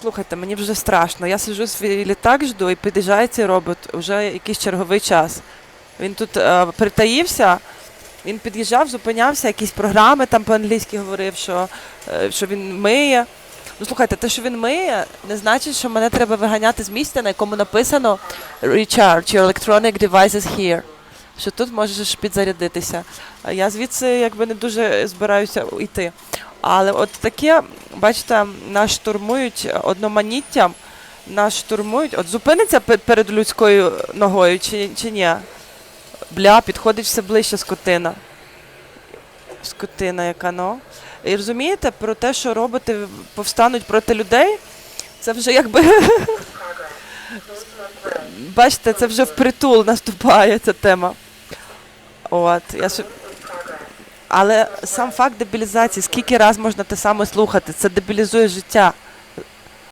Слухайте, мені вже страшно. Я сиджу свій літак, жду і під'їжджає цей робот вже якийсь черговий час. Він тут е, притаївся, він під'їжджав, зупинявся, якісь програми там по-англійськи говорив, що, е, що він миє. Ну слухайте, те, що він миє, не значить, що мене треба виганяти з місця, на якому написано Recharge your electronic devices here. Що тут можеш підзарядитися. Я звідси якби не дуже збираюся йти. Але от таке, бачите, нас штурмують одноманіттям, нас штурмують. От зупиниться перед людською ногою чи, чи ні? Бля, підходить все ближче скотина. Скотина яка, ну. І розумієте, про те, що роботи повстануть проти людей, це вже якби. Бачите, це вже впритул наступає ця тема. От, я ж... Але сам факт дебілізації, скільки раз можна те саме слухати, це дебілізує життя.